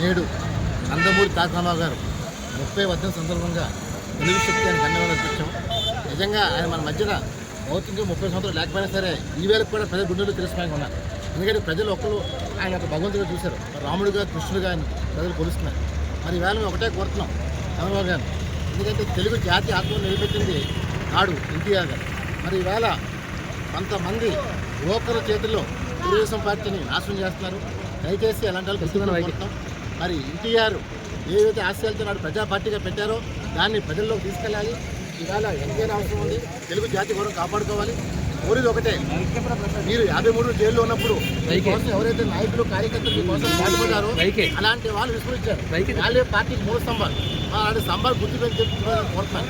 నేడు నందమూరి తారకరామారావు గారు ముప్పై వద్ద సందర్భంగా తెలుగు శక్తి అని ధన్యవాదాలు అర్పించాం నిజంగా ఆయన మన మధ్యన భౌతికంగా ముప్పై సంవత్సరాలు లేకపోయినా సరే ఈ వేళకు కూడా ప్రజల గుండెలు తెలిసిపోయి ఉన్నారు. ఎందుకంటే ప్రజలు ఒక్కరు ఆయన ఒక భగవంతుడిగా చూశారు. రాముడిగా కృష్ణుడిగా ఆయన ప్రజలు కొలుస్తున్నారు. మరి ఈవేళ మేము ఒకటే కోరుతున్నాం చంద్రబాబు గారు. ఎందుకంటే తెలుగు జాతి ఆత్మను నిలబెట్టింది నాడు ఎన్టీఆర్ గారు. మరి ఈవేళ కొంతమంది యువకుల చేతుల్లో తెలుగుదేశం పార్టీని నాశనం చేస్తున్నారు. దయచేసి అలాంటి వాళ్ళు మరి ఎన్టీఆర్ ఏవైతే ఆశయాలతో నాడు ప్రజా పార్టీగా పెట్టారో దాన్ని ప్రజల్లోకి తీసుకెళ్ళాలి. ఇవాళ ఎంతైనా అవసరం ఉంది. తెలుగు జాతి గౌరవం కాపాడుకోవాలి. కోరిది ఒకటే. మీరు యాభై మూడు జైల్లో ఉన్నప్పుడు మీకోసం ఎవరైతే నాయకులు కార్యకర్తలు మీకోసం పాటుపడ్డారో అలాంటి వాళ్ళు విస్మరించారు. వాళ్ళే పార్టీకి మూడు స్తంభాలు. అలాంటి స్తంభాలు గుర్తు పెట్టి కోరుతున్నాను.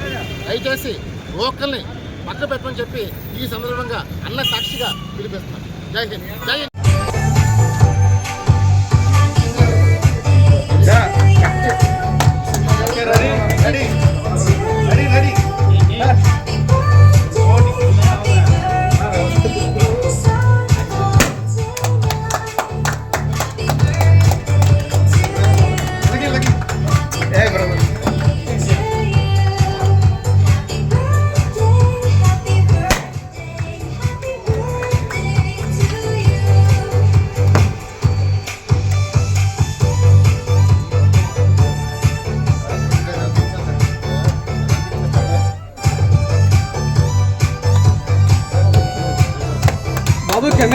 దయచేసి లోకల్ని పక్క పెట్టమని చెప్పి ఈ సందర్భంగా అన్న సాక్షిగా పిలిపిస్తున్నాను. జై హింద్. జై హింద్.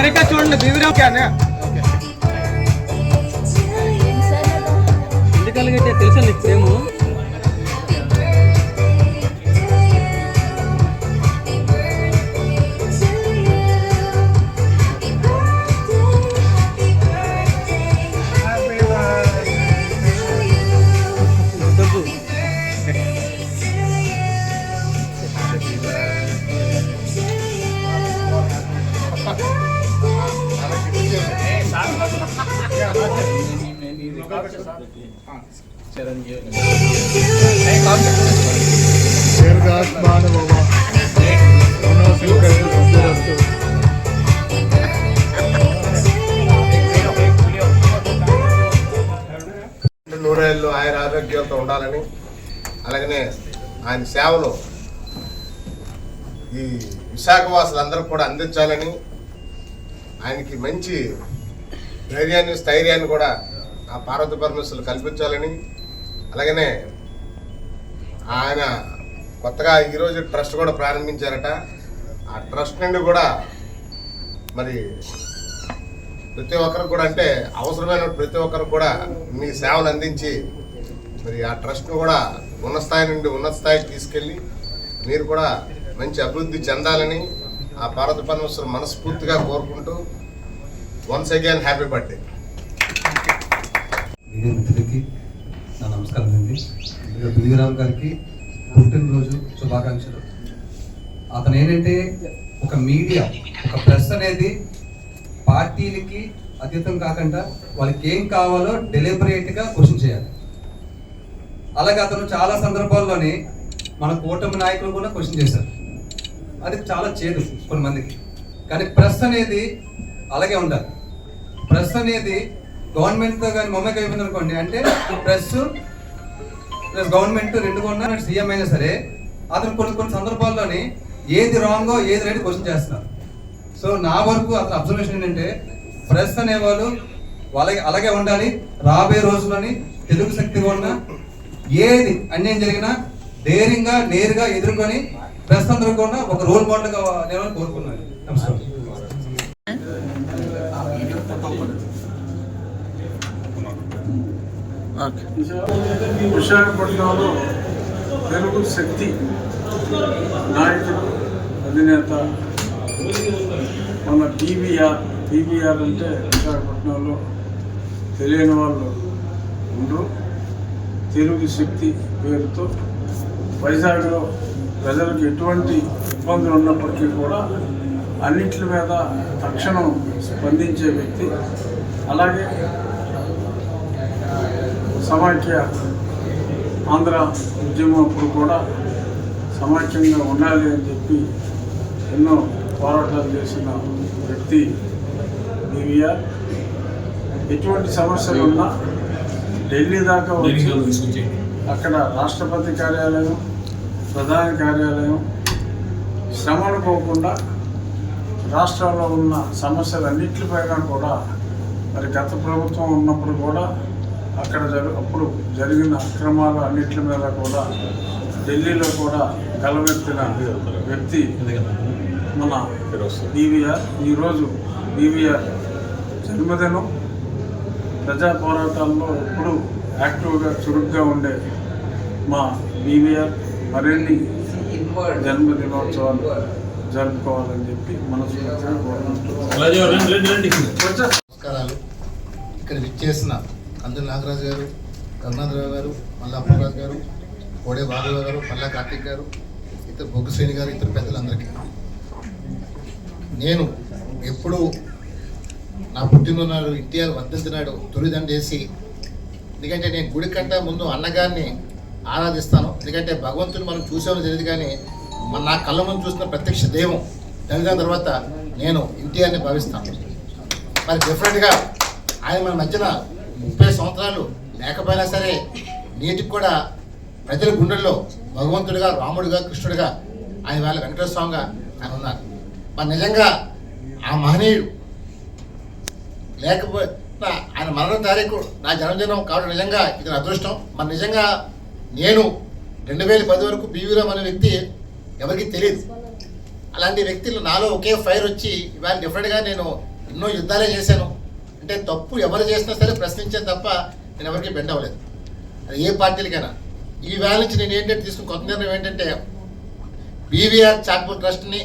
బాబు కెమెరా కా చూడండి బీవీరావు క్యాన్ ఎందుకలాగైతే తెలుసా నీకు సేము నూరేళ్ళు ఆయన ఆరోగ్యాలతో ఉండాలని అలాగనే ఆయన సేవలు ఈ విశాఖవాసులందరూ కూడా అందించాలని ఆయనకి మంచి ధైర్యాన్ని స్థైర్యాన్ని కూడా ఆ పార్వతి పరమేశ్వరులు కల్పించాలని అలాగనే ఆయన కొత్తగా ఈరోజు ట్రస్ట్ కూడా ప్రారంభించారట. ఆ ట్రస్ట్ నుండి కూడా మరి ప్రతి ఒక్కరికి కూడా అంటే అవసరమైన ప్రతి ఒక్కరికి కూడా మీ సేవలు అందించి మరి ఆ ట్రస్ట్ను కూడా ఉన్న స్థాయి నుండి ఉన్నత స్థాయికి తీసుకెళ్ళి మీరు కూడా మంచి అభివృద్ధి చెందాలని ఆ భారత పరమేశ్వరం మనస్ఫూర్తిగా కోరుకుంటూ once again happy birthday media మిత్రులకి నా నమస్కారం అండి ముందుగా బిలిగిరామ్ గారికి పుట్టినరోజు శుభాకాంక్షలు. అతను ఏంటంటే ఒక మీడియా ఒక ప్రెస్ అనేది పార్టీలకి అతీతం కాకుండా వాళ్ళకి ఏం కావాలో డెలిబరేట్గా క్వశ్చన్ చేయాలి. అలాగే అతను చాలా సందర్భాల్లోని మన కూటమి నాయకులు కూడా క్వశ్చన్ చేశారు. అది చాలా చేదు కొంతమందికి. కానీ ప్రెస్ అనేది అలాగే ఉండాలి. ప్రెస్ అనేది గవర్నమెంట్తో కానీ మమ్మకి అయిపోయింది అనుకోండి అంటే ప్రెస్ ప్లస్ గవర్నమెంట్ రెండు కొన్నా సీఎం అయినా సరే అతను కొన్ని కొన్ని సందర్భాల్లోని ఏది రాంగో ఏది రైట్ క్వశ్చన్ చేస్తున్నారు. సో నా వరకు అతని అబ్జర్వేషన్ ఏంటంటే ప్రెస్ అనేవాళ్ళు వాళ్ళకి అలాగే ఉండాలి రాబోయే రోజులని తెలుగు శక్తిగా ఉన్న ఏది అన్యాయం జరిగినా ధైర్యంగా నేరుగా ఎదుర్కొని ప్రెస్ అందరూ కూడా ఒక రోల్ మోడల్గా నేను కోరుకున్నాను. నమస్కారం. విశాఖపట్నంలో తెలుగు శక్తి నాయకుడు అధినేత మన టీవీఆర్ టీవీఆర్ అంటే విశాఖపట్నంలో తెలియని వాళ్ళు ఉండరు. తెలుగు శక్తి పేరుతో వైజాగ్లో ప్రజలకు ఎటువంటి ఇబ్బందులు ఉన్నప్పటికీ కూడా అన్నింటి మీద తక్షణం స్పందించే వ్యక్తి. అలాగే సమాఖ్య ఆంధ్ర ఉద్యమం అప్పుడు కూడా సమాఖ్యంగా ఉండాలి అని చెప్పి ఎన్నో పోరాటాలు చేసిన వ్యక్తి బీవీఆర్. ఎటువంటి సమస్యలు ఉన్నా ఢిల్లీ దాకా వచ్చి అక్కడ రాష్ట్రపతి కార్యాలయం ప్రధాని కార్యాలయం శ్రమ అనుకోకుండా రాష్ట్రంలో ఉన్న సమస్యలన్నింటిపైన కూడా మరి గత ప్రభుత్వం ఉన్నప్పుడు కూడా అక్కడ జరు అప్పుడు జరిగిన అక్రమాలు అన్నిటి మీద కూడా ఢిల్లీలో కూడా గలవెత్తిన వ్యక్తి మన బీవీఆర్. ఈరోజు బీవీఆర్ జన్మదినం. ప్రజా పోరాటాల్లో ఎప్పుడు యాక్టివ్గా చురుగ్గా ఉండే మా బీవీఆర్ మరిన్ని జన్మదినోత్సవాలు జరుపుకోవాలని చెప్పి మనస్ఫూర్తిగా కోరుకుంటున్నాను కొంచెం నమస్కారాలు. ఇక్కడ విచ్చేసిన కందుల నాగరాజు గారు కరుణాథరావు గారు మల్లా అప్పలరాజు గారు కోడే బాబు గారు పల్లా కార్తీక్ గారు ఇతర బొగ్గు శ్రేణి గారు ఇతర పెద్దలందరికీ. నేను ఎప్పుడు నా పుట్టిననాడు ఎన్టీఆర్ వర్ధంతినాడు తొలిదండ వేసి ఎందుకంటే నేను గుడి కంటే ముందు అన్నగారిని ఆరాధిస్తాను. ఎందుకంటే భగవంతుని మనం చూసామని తెలియదు కానీ మన నా కళ్ళ ముందు చూసిన ప్రత్యక్ష దైవం తల్లిదండ్రుల తర్వాత నేను ఎన్టీఆర్ని భావిస్తాను. మరి డిఫరెంట్గా ఆయన మన మధ్యన ముప్పై సంవత్సరాలు లేకపోయినా సరే నేటికి కూడా ప్రజల గుండెల్లో భగవంతుడిగా రాముడిగా కృష్ణుడిగా ఆయన వాళ్ళ వెంకటేశ్వర స్వామిగా ఆయన ఉన్నారు మరి నిజంగా ఆ మహనీయుడు లేకపోతే ఆయన మరణ తారీఖు నా జన్మదినం కావడం నిజంగా ఇది నా అదృష్టం. మరి నిజంగా నేను రెండు వేల పది వరకు బీవీరామ్ అనే వ్యక్తి ఎవరికి తెలియదు. అలాంటి వ్యక్తులు నాలో ఒకే ఫైర్ వచ్చి ఇవాళ డిఫరెంట్గా నేను ఎన్నో యుద్ధాలే చేశాను. అంటే తప్పు ఎవరు చేసినా సరే ప్రశ్నించాను తప్ప నేను ఎవరికి బెండ్ అవ్వలేదు. అది ఏ పార్టీలకైనా. ఈ వేళ నుంచి నేను ఏంటంటే తీసుకున్న కొత్త నిర్ణయం ఏంటంటే బీవీఆర్ చారిటబుల్ ట్రస్ట్ని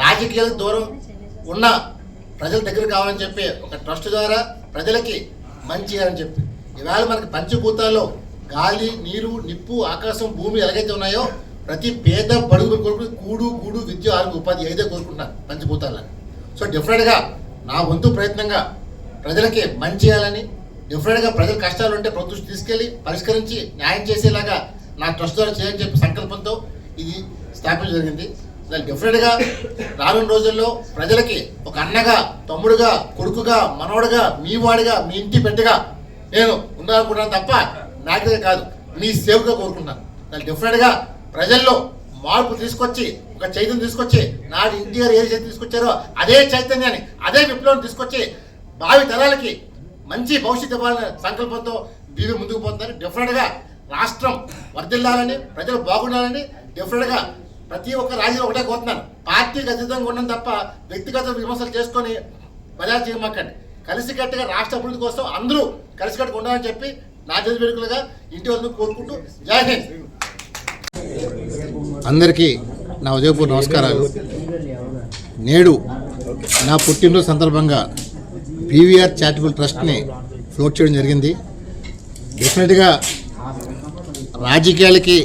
రాజకీయాలకు దూరం ఉన్న ప్రజల దగ్గర కావాలని చెప్పి ఒక ట్రస్ట్ ద్వారా ప్రజలకి మంచి చేయాలని చెప్పి. ఈవేళ మనకి పంచభూతాల్లో గాలి నీరు నిప్పు ఆకాశం భూమి ఎలాగైతే ఉన్నాయో ప్రతి పేద బడుగు కొరకు కూడు గూడు విద్య ఆరోగ్య ఉపాధి ఐదే కోరుకుంటున్నాను పంచభూతాలని సో డిఫరెంట్గా నా వంతు ప్రయత్నంగా ప్రజలకి మంచి చేయాలని డిఫరెంట్గా ప్రజల కష్టాలు ఉంటే ప్రభుత్వం తీసుకెళ్ళి పరిష్కరించి న్యాయం చేసేలాగా నా ట్రస్ట్ ద్వారా చేయని చెప్పి సంకల్పంతో ఇది స్థాపించడం జరిగింది. దాని డిఫరెంట్గా రానున్న రోజుల్లో ప్రజలకి ఒక అన్నగా తమ్ముడుగా కొడుకుగా మనవడుగా మీ వాడిగా మీ ఇంటి పెట్టగా నేను ఉండాలనుకుంటున్నాను తప్ప నాకే కాదు మీ సేవగా కోరుకుంటున్నాను. దాని డిఫరెంట్గా ప్రజల్లో మార్పు తీసుకొచ్చి ఒక చైతన్యం తీసుకొచ్చి నాడు ఎన్టీఆర్ ఏ చైతన్యం తీసుకొచ్చారో అదే చైతన్యాన్ని అదే విప్లవం తీసుకొచ్చి భావి తరాలకి మంచి భవిష్యత్తు ఇవ్వాలనే సంకల్పంతో బీవీ ముందుకు పోతున్నారు. డిఫరెంట్గా రాష్ట్రం వర్ధిల్లాలని ప్రజలు బాగుండాలని డిఫరెంట్గా ప్రతి ఒక్క రాజులో ఒకటే కోరుతున్నాను పార్టీకి అతీతంగా ఉండడం తప్ప వ్యక్తిగత విమర్శలు చేసుకొని బజార్ చేయమాకండి. కలిసికట్టుగా రాష్ట్ర అభివృద్ధి కోసం అందరూ కలిసికట్టుగా ఉండాలని చెప్పి నా చేతి వేడుకలుగా ఇంటి వరకు కోరుకుంటూ జై హింద్. అందరికీ నా ఉదయపూర్ నమస్కారాలు. నేడు నా పుట్టినరోజు సందర్భంగా పీవీఆర్ చారిటబుల్ ట్రస్ట్ని ఫ్లోట్ చేయడం జరిగింది. డెఫినెట్గా రాజకీయాలకి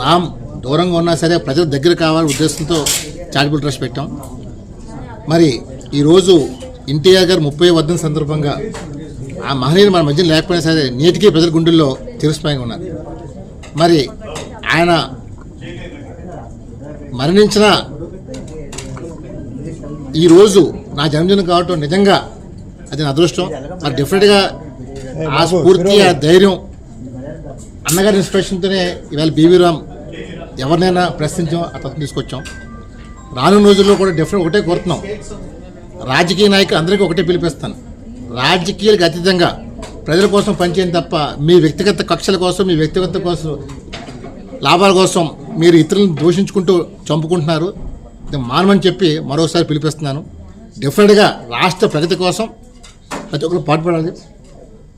రామ్ దూరంగా ఉన్నా సరే ప్రజల దగ్గర కావాలనే ఉద్దేశంతో చారిటబుల్ ట్రస్ట్ పెట్టాం. మరి ఈరోజు ఎన్టీఆర్ గారు ముప్పై వద్దని సందర్భంగా ఆ మహనీయులు మన మధ్య లేకపోయినా సరే నేటికీ ప్రజల గుండెల్లో చిరస్పాయంగా ఉన్నారు. మరి ఆయన మరణించిన ఈరోజు నా జన్మదినం కావటం నిజంగా అది నా అదృష్టం. మరి డెఫినెట్గా ఆ స్ఫూర్తి ఆ ధైర్యం అన్నగారి ఇన్స్పిరేషన్తోనే ఇవాళ బీవీ రామ్ ఎవరినైనా ప్రశ్నించాం అతను తీసుకొచ్చాం. రానున్న రోజుల్లో కూడా డెఫినెట్ ఒకటే కోరుతున్నాం. రాజకీయ నాయకులు అందరికీ ఒకటే పిలిపిస్తాను. రాజకీయాలకు అతీతంగా ప్రజల కోసం పనిచేయడం తప్ప మీ వ్యక్తిగత కక్షల కోసం మీ వ్యక్తిగత కోసం లాభాల కోసం మీరు ఇతరులను దూషించుకుంటూ చంపుకుంటున్నారు. మానమని చెప్పి మరోసారి పిలిపిస్తున్నాను. డెఫినెట్గా రాష్ట్ర ప్రగతి కోసం ప్రతి ఒక్కరు పాటుపడాలి.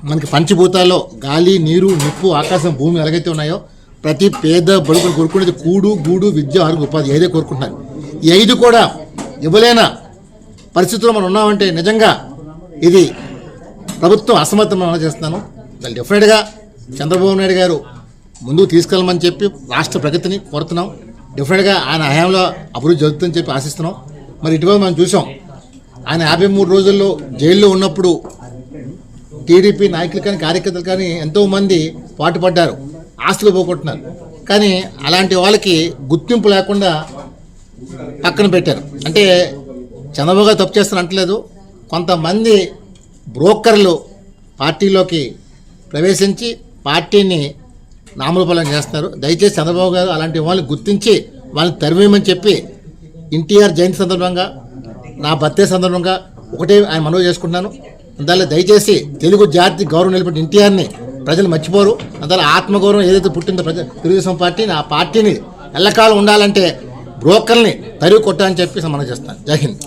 మనకి పంచభూతాల్లో గాలి నీరు నిప్పు ఆకాశం భూమి ఎలాగైతే ఉన్నాయో ప్రతి పేద బడుకులు కోరుకునేది కూడు గూడు విద్య ఆరోగ్య ఉపాధి ఐదే కోరుకుంటున్నారు. ఈ ఐదు కూడా ఇవ్వలేన పరిస్థితుల్లో మనం ఉన్నామంటే నిజంగా ఇది ప్రభుత్వం అసమర్థం అమలు చేస్తున్నాను. దాన్ని డెఫినెట్గా చంద్రబాబు నాయుడు గారు ముందుకు తీసుకెళ్ళమని చెప్పి రాష్ట్ర ప్రగతిని కోరుతున్నాం. డెఫినెట్గా ఆయన హయాంలో అభివృద్ధి జరుగుతుందని చెప్పి ఆశిస్తున్నాం. మరి ఇటీవల మనం చూసాం. ఆయన యాభై మూడు రోజుల్లో జైల్లో ఉన్నప్పుడు టీడీపీ నాయకులు కానీ కార్యకర్తలు కానీ ఎంతోమంది పాటుపడ్డారు. ఆస్తులు పోగొట్టున్నారు. కానీ అలాంటి వాళ్ళకి గుర్తింపు లేకుండా పక్కన పెట్టారు. అంటే చంద్రబాబు గారు తప్పు చేస్తారు అంటలేదు. కొంతమంది బ్రోకర్లు పార్టీలోకి ప్రవేశించి పార్టీని నామరూపాలం చేస్తున్నారు. దయచేసి చంద్రబాబు గారు అలాంటి వాళ్ళని గుర్తించి వాళ్ళని తరిమేయమని చెప్పి ఎన్టీఆర్ జయంతి సందర్భంగా నా బర్త్డే సందర్భంగా ఒకటే ఆయన మనవి చేసుకుంటున్నాను. అందువల్ల దయచేసి తెలుగు జాతి గౌరవం నిలబెట్టిన ఎన్టీఆర్ని ప్రజలు మర్చిపోరు. అందువల్ల ఆత్మగౌరవం ఏదైతే పుట్టిందో ప్రజ తెలుగుదేశం పార్టీని ఆ పార్టీని ఎల్లకాలం ఉండాలంటే బ్రోకర్ని తరిగి కొట్టాలని చెప్పి మనం చేస్తాను. జై హింద్.